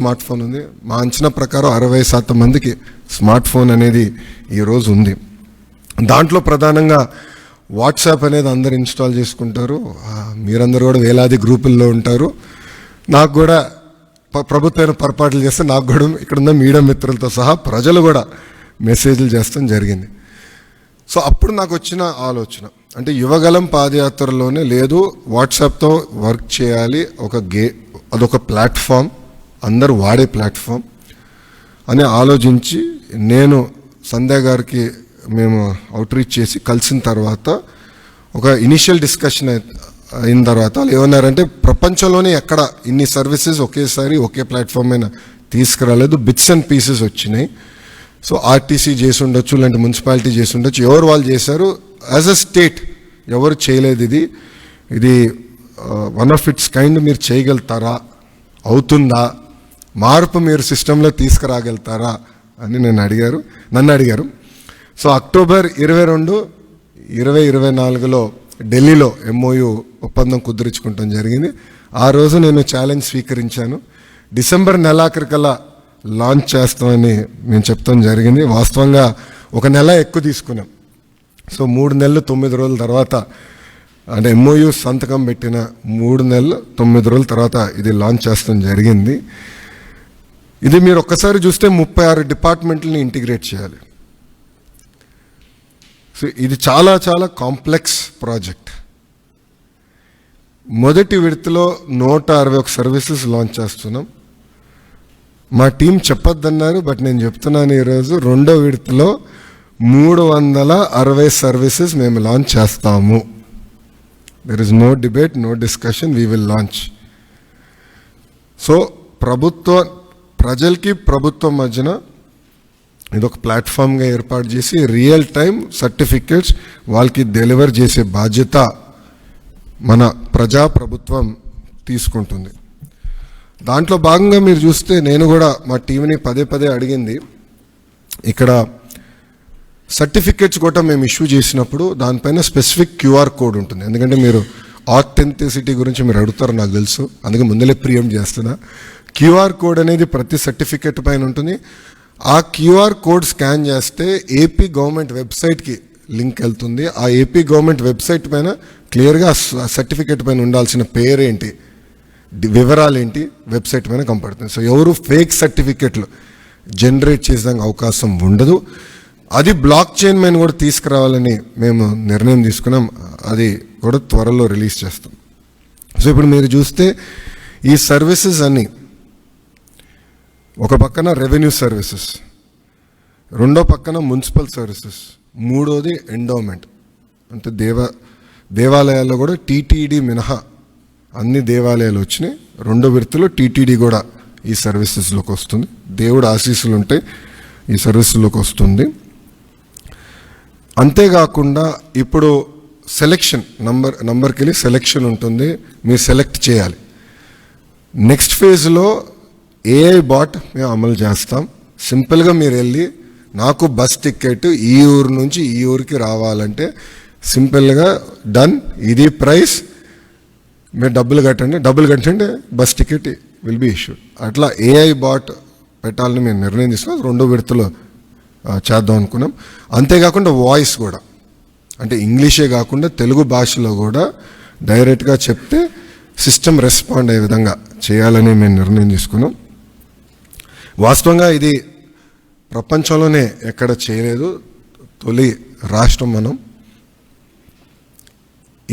Smart phone ఉంది. మా అంచనా ప్రకారం అరవై శాతం మందికి స్మార్ట్ ఫోన్ అనేది ఈరోజు ఉంది. దాంట్లో ప్రధానంగా వాట్సాప్ అనేది అందరు ఇన్స్టాల్ చేసుకుంటారు. మీరందరూ కూడా వేలాది గ్రూపుల్లో ఉంటారు. నాకు కూడా ప్రభుత్వమైన ప్రభుత్వం పొరపాట్లు చేస్తే నాకు కూడా ఇక్కడున్న మీడియా మిత్రులతో సహా ప్రజలు కూడా మెసేజ్లు చేస్తాం జరిగింది. సో అప్పుడు నాకు వచ్చిన ఆలోచన. అంటే యువగలం పాదయాత్రలోనే లేదు. వాట్సాప్తో వర్క్ చేయాలి. ఒక గే అదొక ప్లాట్ఫామ్. అందరూ వాడే ప్లాట్ఫామ్ అని ఆలోచించి నేను సంధ్య గారికి మేము అవుట్రీచ్ చేసి కలిసిన తర్వాత ఒక ఇనిషియల్ డిస్కషన్ అయిన తర్వాత వాళ్ళు ఏమన్నారంటే ప్రపంచంలోనే ఎక్కడ ఇన్ని సర్వీసెస్ ఒకేసారి ఒకే ప్లాట్ఫామ్ మీద తీసుకురాలేదు. బిట్స్ అండ్ పీసెస్ వచ్చినాయి. సో ఆర్టీసీ చేసి ఉండొచ్చు లేదంటే మున్సిపాలిటీ చేసి ఉండొచ్చు. ఎవరు వాళ్ళు చేశారు? యాజ్ అ స్టేట్ ఎవరు చేయలేదు ఇది. ఇది వన్ ఆఫ్ ఇట్స్ కైండ్ మీరు చేయగలుగుతారా? అవుతుందా? మార్పు మీరు సిస్టంలో తీసుకురాగలుగుతారా అని నేను అడిగారు. నన్ను అడిగారు. సో అక్టోబర్ ఇరవై రెండు ఇరవై ఇరవై నాలుగులో ఢిల్లీలో ఎంఓయు ఒప్పందం కుదుర్చుకుంటాం జరిగింది. ఆ రోజు నేను ఛాలెంజ్ స్వీకరించాను. డిసెంబర్ నెలాఖరికల్లా లాంచ్ చేస్తామని మేము చెప్తాం జరిగింది. వాస్తవంగా ఒక నెల ఎక్కువ తీసుకున్నాం. సో మూడు నెలలు తొమ్మిది రోజుల తర్వాత అంటే ఎంఓయు సంతకం పెట్టిన మూడు నెలలు తొమ్మిది రోజుల తర్వాత ఇది లాంచ్ చేస్తాం జరిగింది. ఇది మీరు ఒక్కసారి చూస్తే ముప్పై ఆరు డిపార్ట్మెంట్ని ఇంటిగ్రేట్ చేయాలి. సో ఇది చాలా చాలా కాంప్లెక్స్ ప్రాజెక్ట్. మొదటి విడతలో నూట అరవై ఒక సర్వీసెస్ లాంచ్ చేస్తున్నాం. మా టీం చెప్పొద్దన్నారు బట్ నేను చెప్తున్నాను ఈరోజు రెండో విడతలో మూడు వందల అరవై సర్వీసెస్ మేము లాంచ్ చేస్తాము. There is no debate no discussion we will launch so ప్రభుత్వ ప్రజలకి ప్రభుత్వం మధ్యన ఇది ఒక ప్లాట్ఫామ్గా ఏర్పాటు చేసి రియల్ టైం సర్టిఫికెట్స్ వాళ్ళకి డెలివర్ చేసే బాధ్యత మన ప్రజా ప్రభుత్వం తీసుకుంటుంది. దాంట్లో భాగంగా మీరు చూస్తే నేను కూడా మా టీంని పదే పదే అడిగింది. ఇక్కడ సర్టిఫికెట్స్ కూడా మేము ఇష్యూ చేసినప్పుడు దానిపైన స్పెసిఫిక్ క్యూఆర్ కోడ్ ఉంటుంది. ఎందుకంటే మీరు ఆథెంటిసిటీ గురించి మీరు అడుగుతారు నాకు తెలుసు. అందుకే ముందలే ప్రియం చేస్తున్నా. క్యూఆర్ కోడ్ అనేది ప్రతి సర్టిఫికెట్ పైన ఉంటుంది. ఆ క్యూఆర్ కోడ్ స్కాన్ చేస్తే ఏపీ గవర్నమెంట్ వెబ్సైట్కి లింక్ వెళ్తుంది. ఆ ఏపీ గవర్నమెంట్ వెబ్సైట్ పైన క్లియర్గా సర్టిఫికెట్ పైన ఉండాల్సిన పేరేంటి? డి- వివరాలు ఏంటి వెబ్సైట్ పైన కనపడుతుంది. సో ఎవరు ఫేక్ సర్టిఫికెట్లు జనరేట్ చేసేదానికి అవకాశం ఉండదు. అది బ్లాక్ చైన్ పైన కూడా తీసుకురావాలని మేము నిర్ణయం తీసుకున్నాం. అది కూడా త్వరలో రిలీజ్ చేస్తాం. సో ఇప్పుడు మీరు చూస్తే ఈ సర్వీసెస్ అన్నీ ఒక పక్కన రెవెన్యూ సర్వీసెస్ రెండో పక్కన మున్సిపల్ సర్వీసెస్ మూడోది ఎండోమెంట్ అంటే దేవ దేవాలయాల్లో కూడా టీటీడీ మినహా అన్ని దేవాలయాలు వచ్చినాయి. రెండో విడతలో టీటీడీ కూడా ఈ సర్వీసెస్లోకి వస్తుంది. దేవుడు ఆశీస్సులు ఉంటే ఈ సర్వీసుల్లోకి వస్తుంది. అంతేకాకుండా ఇప్పుడు సెలెక్షన్ నంబర్ నంబర్కి వెళ్ళి సెలెక్షన్ ఉంటుంది. మీరు సెలెక్ట్ చేయాలి. నెక్స్ట్ ఫేజ్లో ఏఐ బాట్ మేము అమలు చేస్తాం. సింపుల్గా మీరు వెళ్ళి నాకు బస్ టికెట్ ఈ ఊరు నుంచి ఈ ఊరికి రావాలంటే సింపుల్గా డన్. ఇది ప్రైస్. మీరు డబ్బులు కట్టండి. డబ్బులు కట్టండి. Bus ticket will be issued. అట్లా ఏఐ బాట్ పెట్టాలని మేము నిర్ణయం తీసుకున్నాం రెండో విడతలో చేద్దాం అనుకున్నాం. అంతేకాకుండా వాయిస్ కూడా. అంటే ఇంగ్లీషే కాకుండా తెలుగు భాషలో కూడా డైరెక్ట్గా చెప్తే సిస్టమ్ రెస్పాండ్ అయ్యే విధంగా చేయాలని మేము నిర్ణయం తీసుకున్నాం. వాస్తవంగా ఇది ప్రపంచంలోనే ఎక్కడ చేయలేదు. తొలి రాష్ట్రం మనం.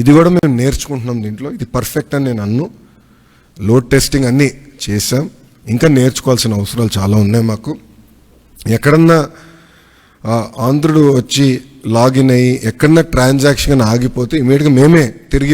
ఇది కూడా మేము నేర్చుకుంటున్నాం దీంట్లో. ఇది పర్ఫెక్ట్ అని నేను అన్ను. లోడ్ టెస్టింగ్ అన్నీ చేసాం ఇంకా నేర్చుకోవాల్సిన అవసరాలు చాలా ఉన్నాయి మాకు. ఎక్కడన్నా ఆంధ్రుడు వచ్చి లాగిన్ అయ్యి ఎక్కడన్నా ట్రాన్సాక్షన్ ఆగిపోతే ఇమీడియట్గా మేమే తిరిగి